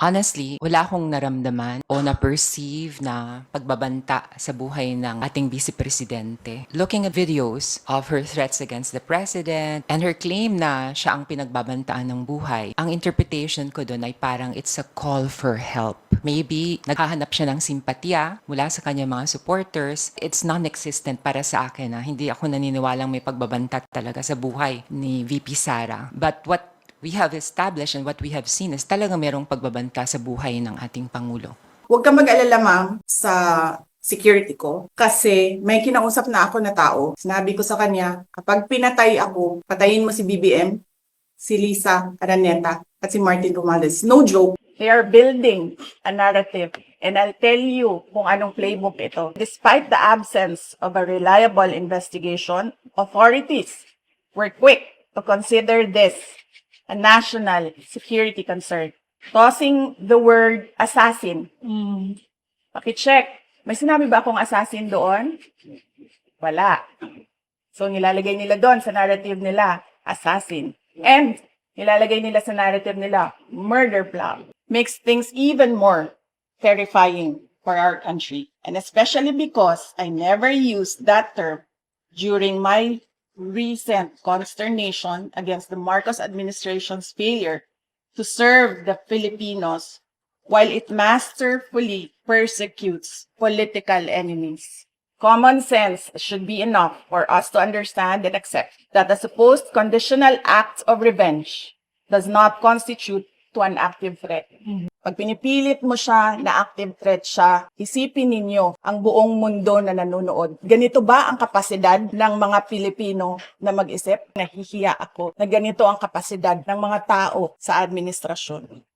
Honestly, wala akong naramdaman o na-perceive na pagbabanta sa buhay ng ating vice presidente. Looking at videos of her threats against the president and her claim na siya ang pinagbabantaan ng buhay, ang interpretation ko doon ay parang it's a call for help. Maybe naghahanap siya ng simpatya mula sa kanyang mga supporters. It's non-existent para sa akin na hindi ako naniniwalang may pagbabanta talaga sa buhay ni VP Sara. But what we have established and what we have seen is talaga merong pagbabanta sa buhay ng ating Pangulo. Huwag ka mag-alala ma'am sa security ko kasi may kinausap na ako na tao. Sinabi ko sa kanya, kapag pinatay ako, patayin mo si BBM, si Lisa Araneta at si Martin Romales. No joke. They are building a narrative. And I'll tell you kung anong playbook ito. Despite the absence of a reliable investigation, authorities were quick to consider this a national security concern. Tossing the word assassin. Hmm. Pakicheck. May sinabi ba akong assassin doon? Wala. So, nilalagay nila doon sa narrative nila, assassin. And, nilalagay nila sa narrative nila, murder plot. Makes things even more terrifying for our country. And especially because I never used that term during my recent consternation against the Marcos administration's failure to serve the Filipinos while it masterfully persecutes political enemies. Common sense should be enough for us to understand and accept that the supposed conditional act of revenge does not constitute to an active threat. Mm-hmm. Pag pinipilit mo siya na active threat siya, isipin ninyo ang buong mundo na nanonood. Ganito ba ang kapasidad ng mga Pilipino na mag-isip? Nahihiya ako na ganito ang kapasidad ng mga tao sa administrasyon.